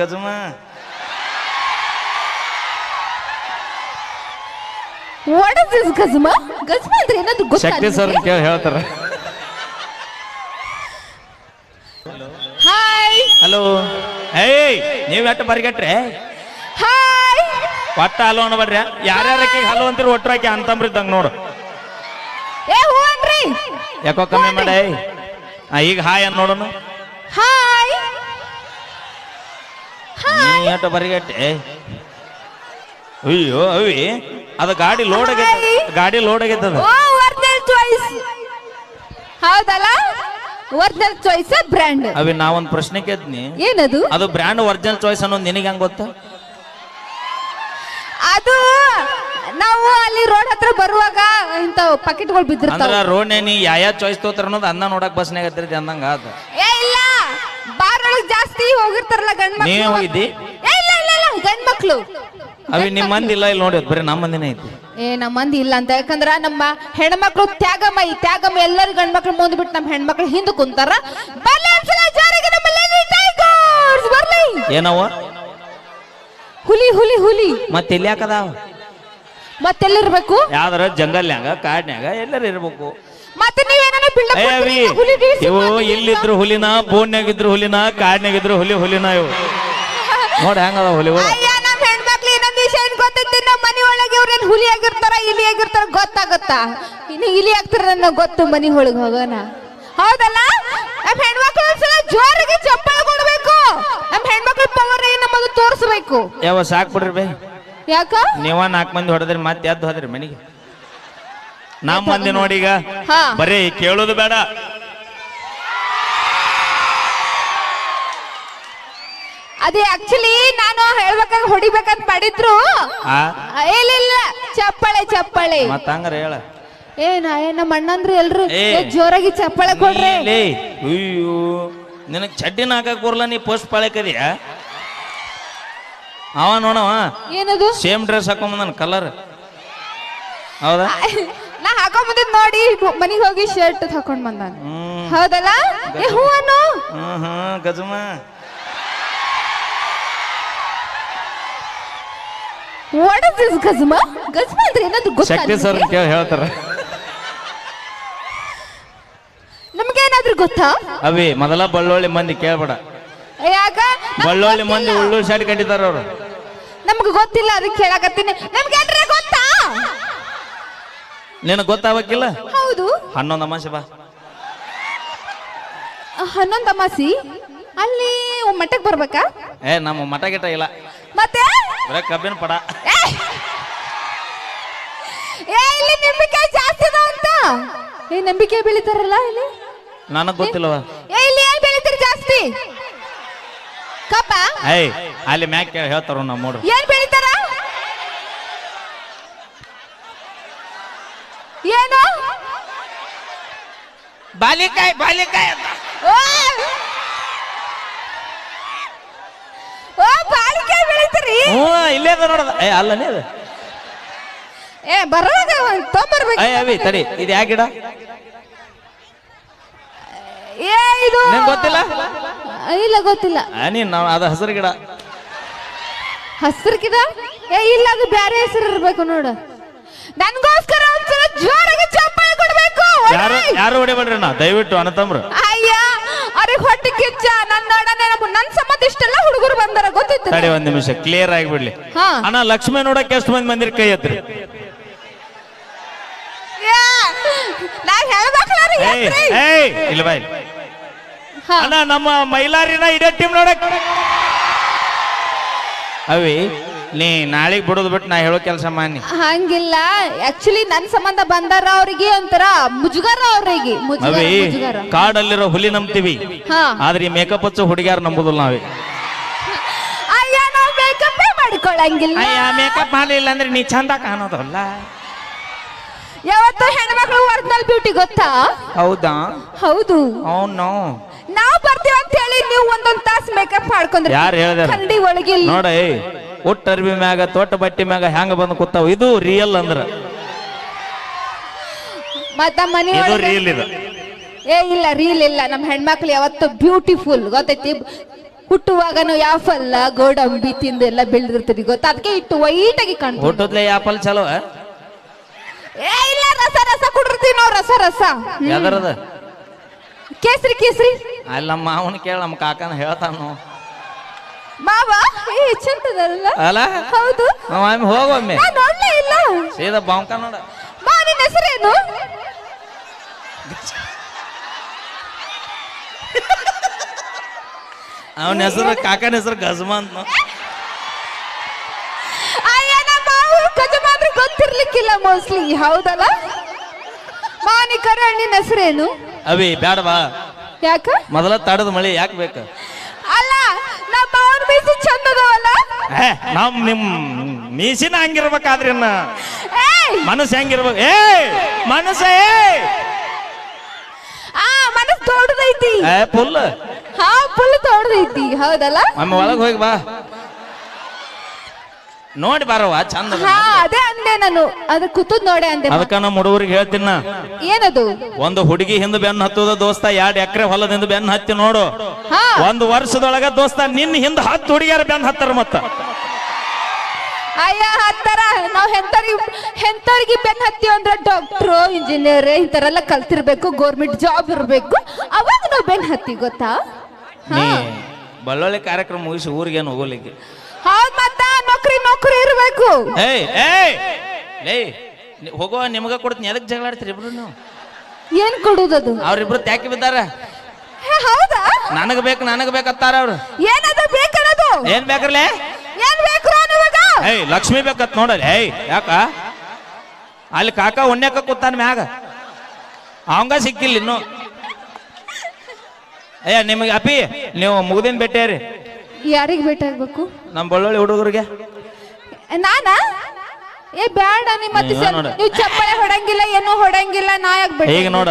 ಗಜಮ what is this ಗಜಮ ಗಜ್ಮ ಅಂದ್ರೆ ಗೊತ್ತಾ ಶಕ್ತಿ ಸರ್ ಕೇಳಿ ಹೇಳ್ತಾರೆ. ಹಾಯ್ ಹಲೋ ಏಯ್ ನೀವ್ ಎಟ್ಟು ಬರಿಗಟ್ರೆ? ಹಾಯ್ ಒಟ್ಟ ಹಲೋ ಅನ್ಬೇಡ್ರಿ. ಯಾರ್ಯಾರಕ್ಕೆ ಹಲೋ ಅಂತೀರಿ ಒಟ್ಟರಾಕಿ ಅಂತಂಬ್ರಿ ಇದ್ದಂಗ ನೋಡು. ಏ ಹೂ ಅನ್ರಿ ಯಾಕೋ ಕಮ್ಮಿ ಮಾಡೆ? ಆ, ಈಗ ಹಾಯ್ ಅನ್ ನೋಡೋಣ ಹಾಯ್ ನೀ ಬರಿಗಟ್ಟೆ? ಅಯ್ಯೋ ಅವಿ ಅದು ಗಾಡಿ ಲೋಡ್ ಆಗೈತೆ. ಗಾಡಿ ಲೋಡ್ ಆಗೈತೆ ಅದು. ಒರಿಜಿನಲ್ ಚಾಯ್ಸ್ ಹೌದಲ್ಲ? ಒರಿಜಿನಲ್ ಚಾಯ್ಸ್ ಬ್ರ್ಯಾಂಡ್ ಅವಿ ನಾವೊಂದು ಪ್ರಶ್ನೆ ಕೇಳ್ತೀನಿ. ಏನದು? ಅದು ಬ್ರ್ಯಾಂಡ್ ಒರಿಜಿನಲ್ ಚಾಯ್ಸ್ ಅನ್ನೋದು ನಿನಗೆ ಹೆಂಗ್ ಗೊತ್ತಾ? ಅದು ನಾವು ಅಲ್ಲಿ ರೋಡ್ ಹತ್ರ ಬರುವಾಗ ಇಂತ ಪಾಕೆಟ್ಗಳು ಬಿದ್ದಿರ್ತಾವ. ರೋಡ್ನೆ ನೀ ಯಾವ ಚಾಯ್ಸ್ ತೋತಾರ ಅನ್ನೋದು ಅನ್ನ ನೋಡಕ್ ಬಸ್ನಾಗ ಹತ್ತಿರತಿ ಅಂದಂಗ ಆತ. ಒಳಗ್ ಜಾಸ್ತಿ ಹೋಗಿರ್ತಾರಲ್ಲ ಗಂಡ್ ಮಕ್ಳು ನೀವ್ ಹೋಗಿದ್ದಿ? ಏ ಇಲ್ಲ ಇಲ್ಲ ಇಲ್ಲ ಗಂಡ್ ಮಕ್ಳು ಅವಿ ನಿಮ್ ಮಂದಿ ಇಲ್ಲ ಇಲ್ಲಿ ನೋಡಿ ಬರೀ ನಮ್ಮ ಮಂದಿನೇ ಐತಿ. ಏ ನಮ್ಮ ಮಂದಿ ಇಲ್ಲ ಅಂತ. ಯಾಕಂದ್ರ ನಮ್ಮ ಹೆಣ್ಮಕ್ಳು ಈ ತ್ಯಾಗಮ್ಮ ಎಲ್ಲರೂ ಗಂಡ್ ಮಕ್ಳು ಮುಂದ್ ಬಿಟ್ಟು ನಮ್ಮ ಹೆಣ್ಮಕ್ಳು ಹಿಂದೆ ಕುಂತಾರ. ಬರ್ಲಿ ಒಂದ್ಸಲ ಜೋರಿಗೆ ನಮ್ಮ Lady Tigers, ಬರ್ಲಿ. ಏನವ ಹುಲಿ ಹುಲಿ ಹುಲಿ. ಮತ್ತೆ ಇಲ್ಲಿ ಯಾಕದಾವ ಮತ್ತೆಲ್ಲಿರ್ಬೇಕು ಯಾವ್ದಾರ ಜಂಗಲ್ನ್ಯಾಗ ಕಾಡ್ನ್ಯಾಗ ಎಲ್ಲರೂ ಇರ್ಬೇಕು. ಮತ್ತೆ ನೀವೇನೋ ಬಿಲ್ಡಪ್ ಇವು ಇಲ್ಲಿದ್ರು ಹುಲಿನ ಬೋನ್ಯಾಗಿದ್ರು ಹುಲಿನ ಕಾಡ್ನ್ಯಾಗಿದ್ರು ಹುಲಿ ಹುಲಿನ ಇವು. ನೋಡಿ ಹೆಂಗದ ಹುಲಿಗಳು. ಅಯ್ಯ ನಮ್ಮ ಹೆಣ್ಮಕ್ಳು ಇನ್ನೊಂದು ವಿಷಯ ಏನ್ ಗೊತ್ತೈತಿ? ನಮ್ಮ ಮನೆ ಒಳಗೆ ಇವ್ರೇನ್ ಹುಲಿ ಆಗಿರ್ತಾರ ಇಲಿ ಆಗಿರ್ತಾರ ಗೊತ್ತಾಗತ್ತಾ? ಇನ್ನು ಇಲಿ ಆಗ್ತಾರ ನನಗೆ ಗೊತ್ತು ಮನಿ ಒಳಗೆ ಹೋಗೋಣ. ಹೌದಲ್ಲ? ನಮ್ಮ ಹೆಣ್ಮಕ್ಳು ಒಂದ್ಸಲ ಜೋರಿಗೆ ಚಪ್ಪಾಳೆ ಕೊಡ್ಬೇಕು. ನಮ್ಮ ಹೆಣ್ಮಕ್ಳು ಪವರ್ ಏನು ನಮ್ಮದು ತೋರಿಸ್ಬೇಕು? ಯಾವ ಸಾಕ್ ಬಿಡ್ರಿ ಬೇ. ಯಾಕ? ನೀವ ನಾಲ್ಕು ಮಂದಿ ಹೊಡೆದ್ರಿ ಮತ್ತೆ ಎದ್ದು ಹೋದ್ರಿ ಮನೆಗೆ. ನಮ್ಮ ಮಂದಿ ನೋಡಿ ಈಗ ಹಾ. ಬರೀ ಕೇಳೋದು ಬೇಡ. ಅದೇ ಆಕ್ಚುಲಿ ನಾನು ಹೇಳ್ಬೇಕಾಗ ಹೊಡಿಬೇಕಂತ ಮಾಡಿದ್ರು. ಆ? ಆ, ಇಲ್ಲ ಇಲ್ಲ. ಚಪ್ಪಾಳೆ ಚಪ್ಪಾಳೆ. ಮತ್ತ ಹಂಗಾರ ಹೇಳ. ಏನ ಏ ನಮ್ಮ ಅಣ್ಣಂದ್ರು ಎಲ್ರು ಏ. ಏ, ಜೋರಾಗಿ ಚಪ್ಪಾಳೆ ಕೊಡ್ರಿ. ಲೇ, ಅಯ್ಯೋ. ನಿನಗ್ ಚಡ್ಡಿನ ಹಾಕಕ್ ಬರ್ಲ ನೀ ಪೋಸ್ಟ್ ಪಾಳಕದಿಯ ಅವ ನೋಡವ. ಏನದು? ಸೇಮ್ ಡ್ರೆಸ್ ಹಾಕೊಂಬಂದನ್ ಕಲರ್ ಹೌದಾ? ನಾ ಹಾಕೊಂಡ್ ಬಂದಿದ್ ನೋಡಿ ಮನಿಗ್ ಹೋಗಿ ಶರ್ಟ್ ಹಾಕೊಂಡ್ ಬಂದಾನ. ಹೌದಲ್ಲ? ಏ ಹೂ ಅನ್ನು ಗಜಮ ವಾಟ್ ಇಸ್ ದಿಸ್ ಗಜಮ ಗಜ್ಮ ಅಂದ್ರೆ ಏನಾದ್ರು ಗೊತ್ತಾ ಶಕ್ತಿ ಸರ್? ಕೇಳಿ ಹೇಳ್ತಾರ. ನಮ್ಗೆ ಏನಾದ್ರು ಗೊತ್ತಾ? ಅವಿ ಮೊದಲ ಬಳ್ಳೊಳ್ಳಿ ಮಂದಿ ಕೇಳ್ಬೇಡ. ಯಾಕ? ನಮ್ಗ್ ಬಳ್ಳೊಳ್ಳಿ ಮಂದಿ ಗೊತ್ತಿಲ್ಲ. ಉಳ್ಳು ಶಾಡಿ ಕಟ್ಟಿದಾರ ಅವ್ರು. ನಮ್ಗೆ ಗೊತ್ತಿಲ್ಲ ಅದಕ್ಕೆ ಕೇಳಕತ್ತೀನಿ. ನಮ್ಗೆ ಗೊತ್ತಾ? ನಿನಗ್ ಗೊತ್ತಾಗಕ್ಕಿಲ್ಲ ಹೌದು. ಹನ್ನೊಂದು ಅಮಾಸೆ ಬಾ. ಹನ್ನೊಂದು ಅಮಾಸಿ? ಅಲ್ಲಿ ಮಠಕ್ಕೆ ಬರ್ಬೇಕಾ? ಏ ನಮ್ಮ ಮಠ ಗಿಟ ಇಲ್ಲ. ಮತ್ತೆ? ಬರೇ ಕಬ್ಬಿನ ಪಡ. ಏ! ಇಲ್ಲಿ ನಂಬಿಕೆ ಜಾಸ್ತಿ ಅಂತ. ಏ ನಂಬಿಕೆ ಬೆಳಿತಾರಲ್ಲ ಇಲ್ಲಿ? ನನಗ್ ಗೊತ್ತಿಲ್ಲವ. ಏ ಇಲ್ಲಿ ಏನ್ ಬೆಳಿತೀರಿ ಜಾಸ್ತಿ? ಕಪ್ಪ? ಏಯ್ ಅಲ್ಲಿ ಮ್ಯಾಕ್ ಕೇಳಿ ಹೇಳ್ತಾರ ನಮ್ಮ ಮೂಡ್ರು ಏನ್ ಬೆಳಿತಾರ? ಏನು? ಬಾಲಿಕಾಯಿ ಬಾಲಿಕಾಯಿ ಅಂತ ಓ! ಓ ಬಾಳಿಕೆ ಬೆಳಿತೀರಿ? ಹ್ಞೂ ಇಲ್ಲೇ ಅದ ನೋಡದ. ಏ ಅಲ್ಲನೇ ಅದು. ಏ ಬರುವಾಗ ಒಂದ್ ತೊಂಬರ್ಬೇಕು ಏ ಅವಿ ತಡಿ ಇದು ಯಾ ಗಿಡ? ಏ ಇದು ನಿಂಗ್ ಗೊತ್ತಿಲ್ಲ? ಇಲ್ಲ ಗೊತ್ತಿಲ್ಲ. ಆ, ನೀನ್ ನಾವು ಅದು ಹಸಿರು ಗಿಡ. ಹಸ್ರಕಿದ ಏ ಇಲ್ಲ ಅದು ಬ್ಯಾರೆ ಹೆಸರು ಇರ್ಬೇಕು ನೋಡು. ನನ್ಗೋಸ್ಕರ ಒಂದ್ಸಲ ಜೋರಾಗಿ ಚಪ್ಪಾಳೆ ಕೊಡ್ಬೇಕು ಯಾರು. ಯಾರು ಹೊಡಿಬೇಡ್ರಿ ನಾ ದಯವಿಟ್ಟು ಅನತಮ್ರು ಅಯ್ಯ ಅವ್ರಿಗೆ ಹೊಟ್ಟೆ ಕಿಚ್ಚ ನನ್ನ ನಮ್ಮ- ನನ್ನ ಸಂಬಂಧ ಇಷ್ಟೆಲ್ಲ ಹುಡುಗರು ಬಂದಾರ ಗೊತ್ತಿತ್ತು ತಡಿ ಒಂದ್ ನಿಮಿಷ ಕ್ಲಿಯರ್ ಆಗಿಬಿಡ್ಲಿ. ಹಾ. ಅಣ್ಣ ಲಕ್ಷ್ಮಿ ನೋಡಕ್ಕೆ ಎಷ್ಟು ಮಂದಿ ಮಂದಿರ ಕೈ ಎತ್ರಿ ನಾವ್ ಹೇಳ್ಬೇಕಲ್ಲ ಏಯ್. ಏಯ್ ಇಲ್ಲ ಬಾಯ್ ಹಾ. ಅಣ್ಣ ನಮ್ಮ ಮೈಲಾರಿನ ಇಡೇ ಟೀಮ್ ನೋಡಕ್. ಅವಿ ನೀ ನಾಳೆಗ್ ಬಿಡೋದು ಬಿಟ್ಟು ನಾ ಹೇಳೋ ಕೆಲಸ ಮಾಡಿ ಹಂಗಿಲ್ಲ. ಆಕ್ಚುಲಿ ನನ್ ಸಂಬಂಧ ಬಂದಾರ ಅವ್ರಿಗೆ ಒಂಥರ ಮುಜುಗರ ಅವ್ರಿಗೆ. ಮುಜುಗರ ಅವಿ ಮುಜುಗರ. ಕಾಡಲ್ಲಿರೋ ಹುಲಿ ನಂಬ್ತೀವಿ. ಹಾ. ಆದ್ರೆ ಈ ಮೇಕಪ್ ಹಚ್ಚು ಹುಡುಗ್ಯಾರ ನಂಬುದಿಲ್ಲ ನಾವೇ ಅಯ್ಯ ನಾವ್ ಮೇಕಪ್ ಮಾಡಿಕೊಳ್ಳಂಗಿಲ್ಲ ಅಯ್ಯ ಮೇಕಪ್ ಮಾಡಲಿಲ್ಲ ಅಂದ್ರೆ ನೀ ಚಂದ ಕಾಣೋದಲ್ಲ. ಯಾವತ್ತು ಹೆಣ್ಮಕ್ಳು ಒರಿಜಿನಲ್ ಬ್ಯೂಟಿ ಗೊತ್ತಾ? ಹೌದಾ? ಹೌದು. ಅವನು. ನಾವ್ ಬರ್ತೀವಿ ಅಂತ ಹೇಳಿ ನೀವು ಒಂದೊಂದ್ ತಾಸ್ ಮೇಕಪ್ ಮಾಡ್ಕೊಂಡ್ರಿ ಯಾರು ಹೇಳ್ದಾರ? ಕನ್ನಡಿ ಒಳಗೆ ಇಲ್ಲಿ. ನೋಡ ಏ ಒಟ್ಟ ಅರ್ಬಿ ಮ್ಯಾಗ ತೋಟ ಬಟ್ಟಿ ಮ್ಯಾಗ ಹೆಂಗ ಬಂದು ಕೂತಾವ? ಇದು ರಿಯಲ್ ಅಂದ್ರ. ಮತ್ತ ಮನೆ ಇದು ಒಳಗೆ ರಿಯಲ್ ಇದು. ಏ ಇಲ್ಲ ರೀಲ್ ಇಲ್ಲ. ನಮ್ಮ ಹೆಣ್ಮಕ್ಳು ಯಾವತ್ತು ಬ್ಯೂಟಿಫುಲ್ ಗೊತ್ತೈತಿ? ಹುಟ್ಟುವಾಗನು ಯಾವ ಫಲ ಗೋಡಂಬಿ ತಿಂದು ಎಲ್ಲ ಬೆಳೆದಿರ್ತೀರಿ. ಗೊತ್ತ? ಅದಕ್ಕೆ ಇಟ್ಟು ವೈಟಾಗಿ ಕಾಣ್ತೀವಿ. ಹುಟ್ಟದ್ಲೆ ಯಾಪಲ್ ಚಲೋ ಏ ಇಲ್ಲ ರಸ ರಸ ಕುಡಿರ್ತೀವಿ ನಾವು ರಸ ರಸ. ಹ್ಮ್. ಕೇಸರಿ ಕೇಸರಿ. ಅಲ್ಲಿ ನಮ್ಮ ಮಾವನ ಕೇಳ ನಮ್ಮ ಕಾಕನ ಹೇಳ್ತಾನು. ಮಾವ ಅಲ್ಲ ಹೌದು. ಒಮ್ಮೆ. ಹೋಗೊಮ್ಮೆ ನಾನ್ ನೋಡ್ಲೇ ಇಲ್ಲ. ಸೀದಾ ಬಾಂಕ ನೋಡ. ಮಾ ನಿನ್ನ ಹೆಸರೇನು? ಅವನ ಹೆಸರು ಕಾಕನ ಹೆಸರು ಗಜಮ ಅಂತ. ಅಯ್ಯ ನಮ್ಮ ಮಾವು ಗೊತ್ತಿರ್ಲಿಕ್ಕಿಲ್ಲ ಮೋಸ್ಟ್ಲಿ ಹೌದಲ್ಲ? ಮಾನಿ ಕರೆ ನಿನ್ನ ಹೆಸರೇನು? ಅವಿ ಬ್ಯಾಡ ಬಾ ಯಾಕ? ಮೊದಲ ತಡದ ಮಳಿ ಯಾಕೆ ಬೇಕು ಅಲ್ಲ ನಮ್ಮ ಮಾವನ ಬೀಸಿ ಚಂದದವಲ್ಲ ಏ ನಮ್ ನಿಮ್ ಮೀಸಿನ ಹಂಗಿರ್ಬೇಕಾದ್ರಿ ಮನಸ್ಸು ಹೆಂಗಿರ್ಬೇಕು? ಏ ಮನಸ್ಸ ಏ! ಆ ಮನಸ್ ದೊಡ್ಡದೈತಿ ಏ ಫುಲ್ ಹಾ ಫುಲ್ ದೊಡ್ಡದೈತಿ ಹೌದಲ್ಲ? ನಮ್ಮ ಒಳಗೆ ಹೋಗಿ ಬಾ. ನೋಡಿ ಬಾರವ್ವ ಚಂದ ಅದ. ಹಾ ಅದೇ ಅಂದೆ ನಾನು. ಅದು ಕೂತದ್ ನೋಡೆ ಅಂದೆ ಅದಕ್ಕ ನಮ್ಮ ಹುಡುಗರಿಗೆ ಹೇಳ್ತೀನ. ಏನದು? ಒಂದು ಹುಡುಗಿ ಹಿಂದೆ ಬೆನ್ನ ಹತ್ತುದ ದೋಸ್ತ ಎರಡು ಎಕರೆ ಹೊಲದಿಂದ ಬೆನ್ನ ಹತ್ತಿ ನೋಡು. ಹಾ. ಒಂದು ವರ್ಷದೊಳಗ ದೋಸ್ತ ನಿನ್ನ ಹಿಂದ ಹತ್ತು ಹುಡುಗಿಯರ ಬೆನ್ನ ಹತ್ತಾರ ಮತ್ತ. ಅಯ್ಯ ಹತ್ತರ. ನಾವ್ ಹೆಂತರಿಗೆ ಹೆಂತರಿಗೆ ಬೆನ್ ಹತ್ತೀವಿ ಅಂದ್ರೆ ಡಾಕ್ಟ್ರು ಇಂಜಿನಿಯರ್ ಇಂಥರೆಲ್ಲ ಕಲ್ತಿರ್ಬೇಕು ಗೌರ್ಮೆಂಟ್ ಜಾಬ್ ಇರ್ಬೇಕು. ಅವಾಗ ನಾವ್ ಬೆನ್ ಹತ್ತಿ ಗೊತ್ತಾ? ನೀ ಬಳ್ಳೊಳ್ಳಿ ಕಾರ್ಯಕ್ರಮ ಮುಗಿಸಿ ಊರಿಗೇನು ಹೋಗಲಿಕ್ಕೆ? ನೌಕರಿ ಏಯ್ ಏಯ್. ಲೇ ಹೋಗೋ ನಿಮಗ ಕೊಡ್ತೀನಿ. ಎದಕ್ ಜಗಳ ಆಡ್ತೀರಿ ಇಬ್ರು ನೀವು ಏನ್ ಕೊಡುದದು? ಅವ್ರಿಬ್ರು ತ್ಯಾಕಿ ಬಿದ್ದಾರ? ಹೇ, ಹೌದಾ? ನನಗ್ ಬೇಕು ನನಗ್ ಬೇಕತ್ತಾರ ಅವ್ರು. ಏನದು ಬೇಕನ್ನೋದು ಏನ್ ಬೇಕ್ರಲೇ? ಏನ್ ಬೇಕು ನಿಮಗ ಏಯ್ ಲಕ್ಷ್ಮಿ ಬೇಕತ್ ನೋಡ್ರಿ ಏಯ್ ಯಾಕ? ಅಲ್ಲಿ ಕಾಕ ಉಣ್ಯಾಕ ಕೂತಾನ ಮ್ಯಾಗ. ಅವಂಗ ಸಿಕ್ಕಿಲ್ಲ ಇನ್ನು. ಅಯ್ಯ ನಿಮಗೆ ಅಪಿ ನೀವು ಮುಗ್ದಿನ ಭೇಟಿಯಾರಿ. ಯಾರಿಗ್ ಭೇಟಿಯಾಗ್ಬೇಕು ನಮ್ಮ ಬಳ್ಳೊಳ್ಳಿ ಹುಡುಗರಿಗೆ. ನಾನಾ? ಏ ಬ್ಯಾಡ ನೀ ನೀವು ಚಪ್ಪಳೆ ಹೊಡಂಗಿಲ್ಲ ಏನು ಹೊಡಂಗಿಲ್ಲ ನಾ ಯಾಕ್ ಈಗ ನೋಡ?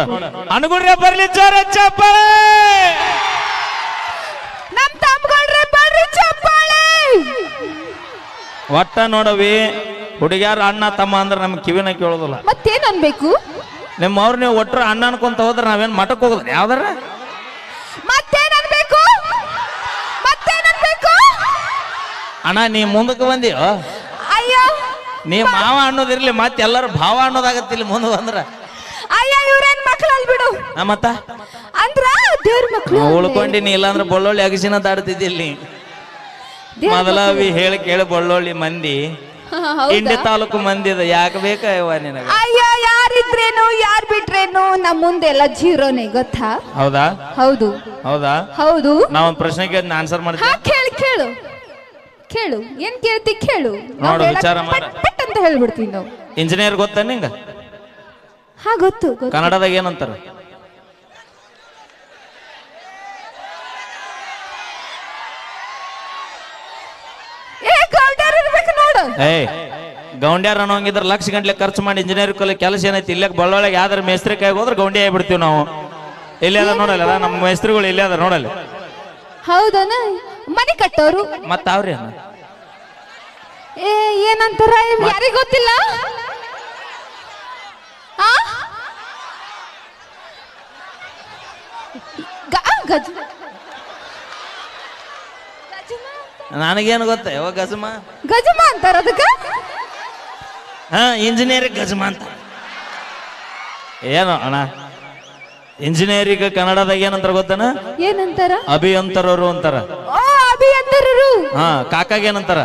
ಅನುಗುಣ್ರೆ ಬರ್ಲಿ ಜೋರ ಚಪ್ಪಳೆ! ನಮ್ ತಮ್ಮಗಳ್ರೆ ಬರ್ರಿ ಚಪ್ಪಳೆ! ಒಟ್ಟ ನೋಡವಿ ಹುಡುಗ್ಯಾರ ಅಣ್ಣ ತಮ್ಮ ಅಂದ್ರೆ ನಮ್ಗೆ ಕಿವಿನ ಕೇಳೋದಿಲ್ಲ. ಮತ್ತೇನ್ ಅನ್ಬೇಕು? ನಿಮ್ಮ ಅವ್ರು ನೀವು ಅಣ್ಣ ಅನ್ಕೊಂತ ಹೋದ್ರೆ ನಾವೇನ್ ಮಠಕ್ ಹೋಗುದು ಯಾವ್ದಾರ? ಮತ್ತೇನ್ ಅನ್ಬೇಕು? ಮತ್ತೇನ್ ಅನ್ಬೇಕು? ಅಣ್ಣ ನೀ ಮುಂದಕ್ಕೆ ಬಂದಿಯೋ? ನೀ ಮಾವ ಅನ್ನೋದಿರ್ಲಿ ಮತ್ತೆ ಎಲ್ಲರೂ ಭಾವ ಅನ್ನೋದಾಗತ್ತಿಲ್ಲ ಮುಂದೆ ಬಂದ್ರ. ಅಯ್ಯ ಇವ್ರೇನ್ ಬಿಡು. ಆ, ಮತ್ತ? ಅಂದ್ರ ದೇವ್ರ ಮಕ್ಳು ಉಳ್ಕೊಂಡಿನಿ ಇಲ್ಲಾಂದ್ರೆ ಬಳ್ಳೊಳ್ಳಿ ಅಗಸಿನ ದಾಡ್ತಿದ್ದಿಲ್ಲಿ ನೀ ಮೊದಲ ಹೇಳಿ ಕೇಳಿ ಬಳ್ಳೊಳ್ಳಿ ಮಂದಿ. ಇಂಡಿ ತಾಲೂಕು ಮಂದಿ ಅದ ಯಾಕೆ ಬೇಕ ಯವ್ವ ನಿನಗ? ಅಯ್ಯ ಯಾರಿದ್ರೇನು ಯಾರ್ ಬಿಟ್ರೇನು ನಮ್ ಮುಂದೆ ಎಲ್ಲ ಜೀರೋನೆ ಗೊತ್ತಾ? ಹೌದಾ? ಹೌದು. ಹೌದಾ? ಹೌದು. ನಾವೊಂದ್ ಒಂದ್ ಪ್ರಶ್ನೆ ಕೇಳಿ ಆನ್ಸರ್ ಹಾ ಮಾಡ್ತೀನಿ ಕೇಳು ಕೇಳು. ಕೇಳು ಏನ್ ಕೇಳ್ತಿ ಕೇಳು. ನಾವ್ ನೋಡು, ಹೇಳಕ್ ವಿಚಾರ ಮಾಡು. ಪಟ್ ಪಟ್ ಅಂತ ಹೇಳ್ಬಿಡ್ತೀವಿ ನಾವು. ಇಂಜಿನಿಯರ್ ಗೊತ್ತ ನಿಂಗ? ಹಾ ಗೊತ್ತು ಗೊತ್ತು. ಕನ್ನಡದಾಗ ಏನಂತಾರ? ಏ ಗೌಡರ್ ಇರ್ಬೇಕು ನೋಡು. ಏಯ್ ಗೌಂಡ್ಯಾರ ಅನ್ನೋಂಗಿದ್ರ ಲಕ್ಷ ಗಂಟ್ಲೆ ಖರ್ಚು ಮಾಡಿ ಇಂಜಿನಿಯರ್ ಕಲಿ ಕೆಲಸ ಏನೈತಿ ಇಲ್ಲೇ ಬಳ್ಳೊಳಗೆ ಯಾವ್ದಾರ ಮೇಸ್ತ್ರಿ ಕೈಗೆ ಹೋದ್ರೆ ಗೌಂಡಿ ಆಗ್ಬಿಡ್ತೀವಿ ನಾವು. ಇಲ್ಲೇ ಅದ ನೋಡಲ್ಲ ನಮ್ಮ ಮೇಸ್ತ್ರಿಗಳು ಇಲ್ಲೇ ಅದ ನೋಡಲ್ಲ. ಹೌದನ? ಮನೆ ಕಟ್ಟೋರು? ಮತ್ತ ಅವ್ರಿ ಏ ಏನಂತಾರ? ಯಾರಿಗ ಗೊತ್ತಿಲ್ಲ? ಆ? ಗ- ಆ, ಗಜ ಗಜಮ ಅಂತ- ನನಗೇನು ಗೊತ್ತ? ಯಾವ ಗಜಮ. ಗಜಮ ಅಂತಾರ ಅದಕ್ಕ? ಹಾ ಇಂಜಿನಿಯರ್ ಗಜಮ ಅಂತ. ಏನು ಅಣ್ಣ? ಇಂಜಿನಿಯರಿಂಗ್ ಕನ್ನಡದಾಗ ಏನಂತಾರ ಗೊತ್ತನ? ಏನಂತಾರ? ಅಭಿಯಂತರರು ಅಂತಾರ. ಓ ಹಾ ಕಾಕಾಗ ಏನಂತಾರ?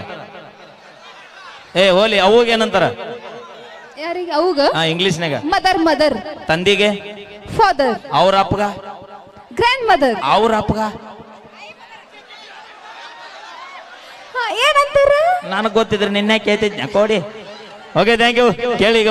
ಏ ಹೋಲಿ ಅವಾಗ ಏನಂತಾರ? ಯಾರಿಗೆ ಅವುಗ? ಹಾ ಇಂಗ್ಲಿಷ್ನಾಗ ಮದರ್ ಮದರ್ ತಂದಿಗೆ? ಫಾದರ್ ಅವ್ರ ಅಪ್ಪಗ? ಗ್ರ್ಯಾಂಡ್ ಮದರ್ ಅವ್ರ ಅಪ್ಪಗ? ಏನಂತಾರ? ನನಗೆ ಗೊತ್ತಿದ್ರೆ ನಿನ್ನೆ ಕೇಳ್ತಿದ್ನ. ಕೊಡಿ. ಓಕೆ ಥ್ಯಾಂಕ್ ಯು ಕೇಳಿ ಈಗ